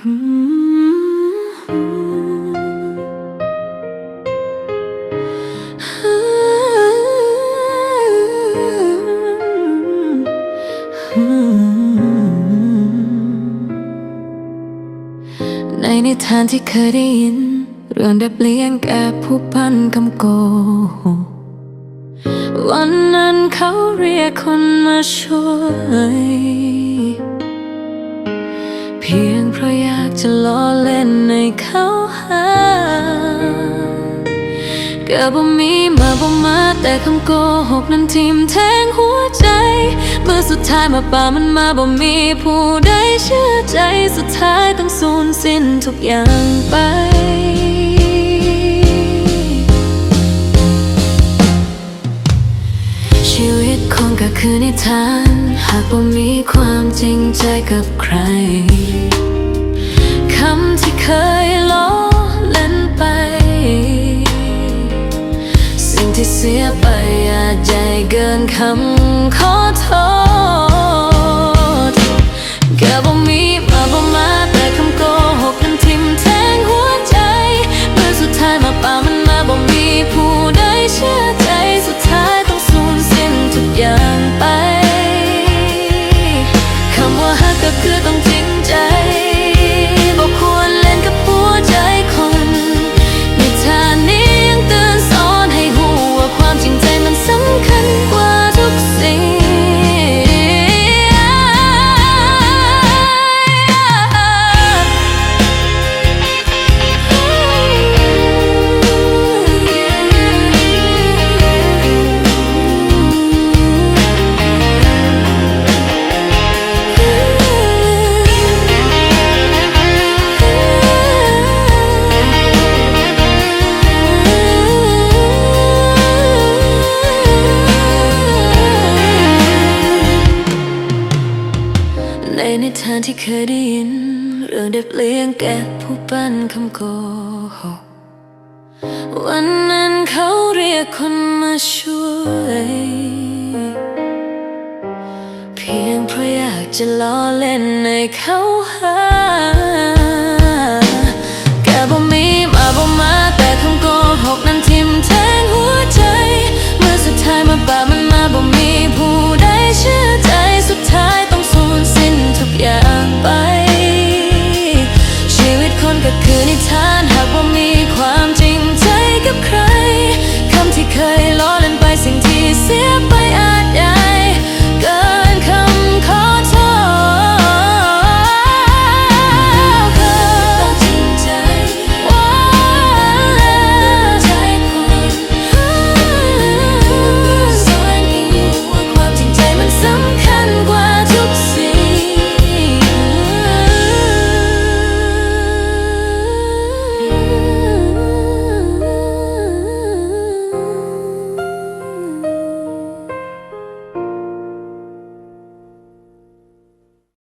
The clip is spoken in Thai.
ในนิทานที่เคยได้ยิน เรื่องเด็บเลี้ยงแก่ผู้พันคำโกหกวันนั้นเขาเรียกคนมาช่วย จะล้อเล่นในเขาหาก็บ่มีมาบ่มาแต่คำโกหกนั้นทิ่มแทงหัวใจ เมื่อสุดท้ายมาป่ามันมาบ่มีผู้ใดเชื่อใจสุดท้ายต้องสูญสิ้นทุกอย่างไปชีวิตคงก็คือนิทาน หากบ่มีความจริงใจกับใคร ยล้อเล่นไป สิ่งที่เสียไปอาจใหญ่เกินคำขอโทษ ในนิทานที่เคยได้ยิน เรื่องเด็บเลี้ยงแกะผู้ปั้นคำโกหกวันนั้นเขาเรียกคนมาช่วย เพียงเพราะอยากจะล้อเล่นในเขาหา